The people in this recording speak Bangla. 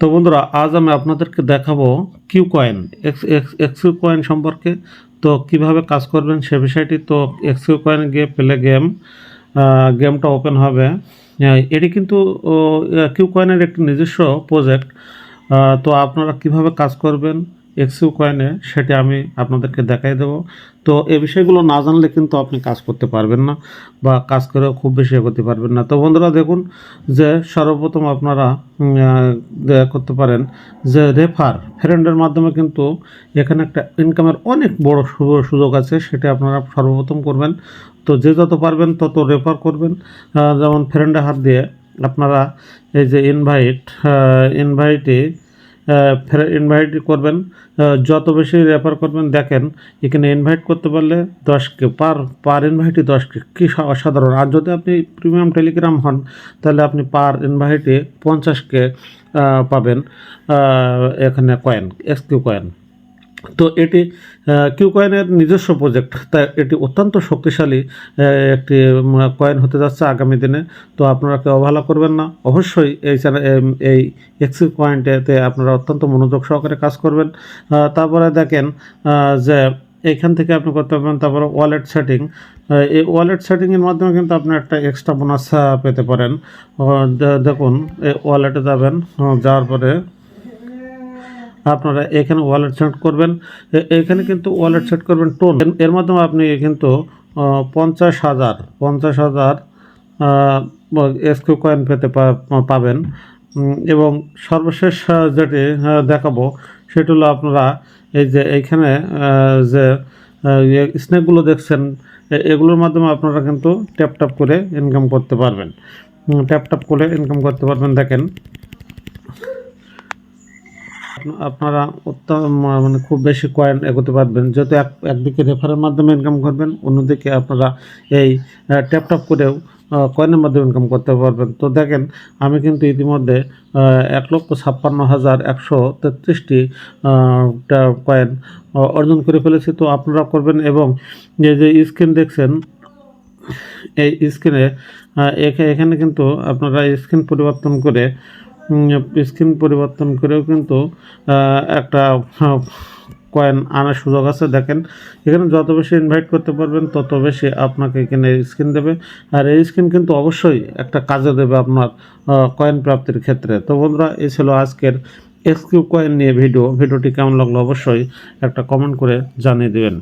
তো বন্ধুরা আজ আমি আপনাদেরকে দেখাবো Q coin X X coin সম্পর্কে। তো কীভাবে কাজ করবেন সে বিষয়টি তো এক্সিউ কয়েন গিয়ে প্লে গেম গেমটা ওপেন হবে। আহ, এটি কিন্তু কিউ কয়েনের একটি নিজস্ব প্রজেক্ট। তো আপনারা কীভাবে কাজ করবেন এক্সিউ কয়েনে সেটি আমি আপনাদেরকে দেখাই দেবো। তো এই বিষয়গুলো না জানলে কিন্তু আপনি কাজ করতে পারবেন না বা কাজ করেও খুব বেশি এগোতে পারবেন না। তো বন্ধুরা, দেখুন যে সর্বপ্রথম আপনারা দেয়া করতে পারেন যে রেফার, ফ্রেন্ডের মাধ্যমে কিন্তু এখানে একটা ইনকামের অনেক বড় সুযোগ আছে, সেটা আপনারা সর্বপ্রথম করবেন। তো যে যত পারবেন তত রেফার করবেন। যেমন ফ্রেন্ডে হাত দিয়ে আপনারা এই যে ইনভাইট ইনভাইটে ইনভাইট করবেন যত বেশি রেফার করবেন, দেখেন, এখানে ইনভাইট করতে পারলে দশকে পার পার ইনভাইটে দশকে কী সা- অসাধারণ। আর যদি আপনি প্রিমিয়াম টেলিগ্রাম হন, তাহলে আপনি পার ইনভাইটে পঞ্চাশকে কে পাবেন এখানে কয়েন এক্সকিউ কয়েন তো এটি কিউ কয়েনের নিজস্ব প্রজেক্ট। তাই এটি অত্যন্ত শক্তিশালী একটি কয়েন হতে যাচ্ছে আগামী দিনে। তো আপনারা কেউ অবহেলা করবেন না। অবশ্যই এই এই এক্সি কয়েনটাতে আপনারা অত্যন্ত মনোযোগ সহকারে কাজ করবেন। তারপরে দেখেন যে এইখান থেকে আপনি করতে পারবেন তারপরে ওয়ালেট সেটিং। এই ওয়ালেট সেটিংয়ের মাধ্যমে কিন্তু আপনি একটা এক্সট্রা বোনাস পেতে পারেন। দেখুন, এই ওয়ালেটে যাবেন, যাওয়ার পরে আপনারা এখানে ওয়ালেট সেট করবেন। এখানে কিন্তু ওয়ালেট সেট করবেন টোন এর- মাধ্যমে আপনি কিন্তু পঞ্চাশ হাজার পঞ্চাশ হাজার এসকিউ কয়েন পেতে পাবেন। এবং সর্বশেষ যেটি দেখাবো, সেটি হলো আপনারা এই যে এইখানে যে স্নেকগুলো দেখছেন এগুলোর মাধ্যমে আপনারা কিন্তু ট্যাপ ট্যাপ করে ইনকাম করতে পারবেন। ট্যাপ ট্যাপ করে ইনকাম করতে পারবেন, দেখেন। আপনারা মানে খুব বেশি কয়েন এগোতে পারবেন। যেহেতু এক, একদিকে রেফারের মাধ্যমে ইনকাম করবেন, অন্যদিকে আপনারা এই ট্যাপ করেও কয়েনের মাধ্যমে ইনকাম করতে পারবেন। তো দেখেন, আমি কিন্তু ইতিমধ্যে এক লক্ষ ছাপ্পান্ন হাজার একশো তেত্রিশটি কয়েন অর্জন করে ফেলেছি। তো আপনারা করবেন এবং এই যে স্ক্রিন দেখছেন, এই স্ক্রিনে এখানে কিন্তু আপনারা স্ক্রিন পরিবর্তন করে স্ক্রিন পরিবর্তন করেও কিন্তু একটা কয়েন আনার সুযোগ আছে। দেখেন, এখানে যত বেশি ইনভাইট করতে পারবেন, তত বেশি আপনাকে এখানে স্ক্রিন দেবে। আর এই স্ক্রিন কিন্তু অবশ্যই একটা কাজে দেবে আপনার কয়েন প্রাপ্তির ক্ষেত্রে। তো বন্ধুরা, এই ছিল আজকের এক্সকিউ কয়েন নিয়ে ভিডিও ভিডিওটি কেমন লাগল অবশ্যই একটা কমেন্ট করে জানিয়ে দেবেন।